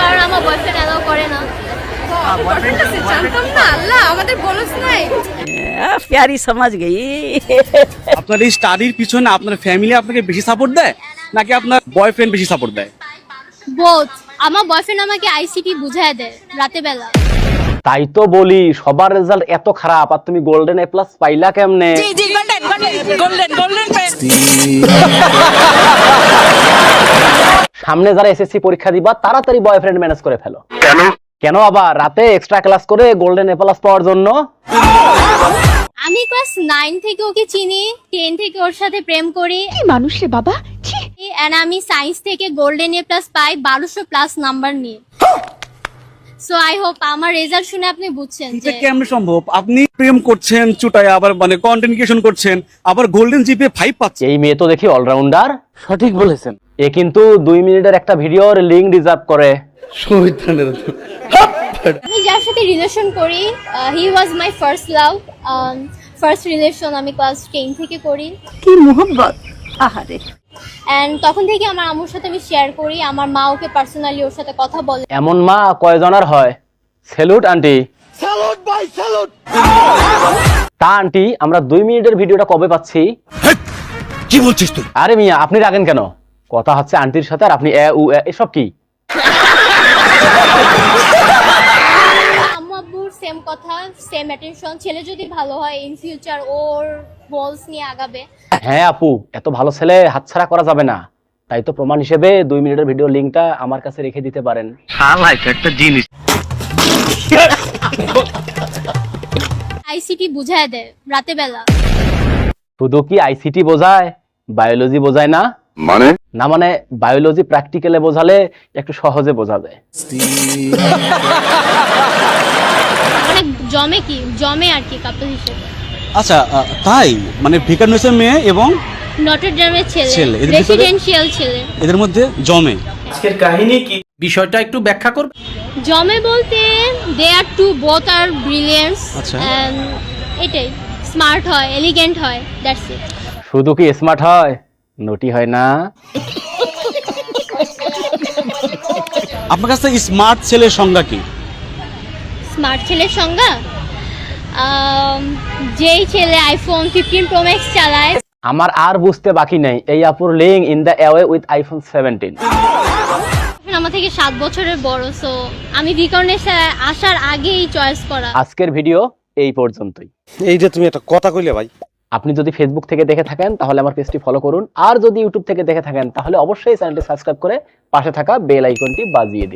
কারণ আমার বয়ফ্রেন্ড করে না। তাই তো বলি সবার রেজাল্ট এত খারাপ আর তুমি গোল্ডেন এ প্লাস পাইলা কেমনে? সামনে যারা এসএসসি পরীক্ষা দিবা তাড়াতাড়ি বয়ফ্রেন্ড ম্যানেজ করে ফেলো। কেন? কেন আবার রাতে এক্সট্রা ক্লাস করে গোল্ডেন এ প্লাস পাওয়ার জন্য? আমি ক্লাস নাইন থেকে ওকে চিনি টেন থেকে ওর সাথে প্রেম করি। মানুষ রে বাবা? এন্ড আমি সায়েন্স থেকে গোল্ডেন এ প্লাস পাই বারোশো প্লাস নাম্বার নিয়ে সো আই হোপ আমার রেজাল্ট শুনে আপনি বুঝছেন যে এটা কেমন সম্ভব? আপনি প্রেম করছেন চুটায় আবার মানে কন্টেন্ট ক্রিয়েশন করছেন আবার গোল্ডেন জিপে ফাইভ পাচ্ছে এই মেয়ে তো দেখি অলরাউন্ডার সঠিক বলেছেন। এ কিন্তু দুই মিনিটের একটা ভিডিওর লিঙ্ক রিজার্ভ করে। আমি যার সাথে রিলেশন করি he was my first love first relation আমি ক্লাস টেন থেকে করি। কি আহারে। অ্যান্ড তখন থেকে আমার সাথে আমি শেয়ার করি আমার মা ওকে পার্সোনালি ওর সাথে কথা বলে। এমন মা কয়জনের হয়? সেলুট আন্টি স্যালুট ভাই স্যালুট তা আন্টি আমরা দুই মিনিটের ভিডিওটা কবে পাচ্ছি? কি বলছিস তুই? আরে মিয়া আপনি রাখেন কেন? কথা হচ্ছে আন্টির সাথে আর আপনি এ উ এ, এসব কি? আম্মু আব্বুর সেম কথা সেম অ্যাটেনশন ছেলে যদি ভালো হয় ইন ফিউচার ওর গোলস নিয়ে আগাবে। হ্যাঁ আপু এত ভালো ছেলে হাতছাড়া করা যাবে না। তাই তো প্রমাণ হিসেবে দুই মিনিটের ভিডিও লিঙ্কটা আমার কাছে রেখে দিতে পারেন। আইসিটি বুঝায় দেয় রাতে বেলা শুধু কি আইসিটি বোঝায়? বায়োলজি বোঝায় না? মানে? না মানে বায়োলজি প্র্যাকটিক্যালে বোঝালে একটু সহজে বোঝা যায় মানে জমে কি? জমে আর কি কাপল হিসেবে। আচ্ছা আহ, তাই? মানে ভিকারনেসের মেয়ে এবং নটর ডেমের ছেলে, ছেলে। এদের ভিতরে- রেসিডেন্সিয়াল ছেলে। এদের মধ্যে জমে। আজকের কাহিনী কি? বিষয়টা একটু ব্যাখ্যা করবে? জমে বলতে দে আর টু বোথ আর ব্রিলিয়েন্টস আচ্ছা। এটাই। স্মার্ট হয় এলিগেন্ট হয় দ্যাটস ইট শুধু কি স্মার্ট হয়? নটি হয় না। আপনার কাছে স্মার্ট ছেলের সংজ্ঞা কি? স্মার্ট ছেলের সংজ্ঞা? যেই ছেলে আইফোন ফিফটিন প্রো ম্যাক্স চালায়। আমার আর বুঝতে বাকি নাই। এই আপুর link in the away with iPhone seventeen আমার থেকে সাত বছরের বড় সো আমি বিকর্ণের আসার আগেই চয়েস করা। আজকের ভিডিও এই পর্যন্তই। এই যে তুমি একটা কথা কইলে ভাই আপনি যদি ফেসবুক থেকে দেখে থাকেন, তাহলে আমার পেজটি ফলো করুন। আর যদি ইউটিউব থেকে দেখে থাকেন, তাহলে অবশ্যই চ্যানেলটি সাবস্ক্রাইব করে পাশে থাকা বেল আইকনটি বাজিয়ে দিন।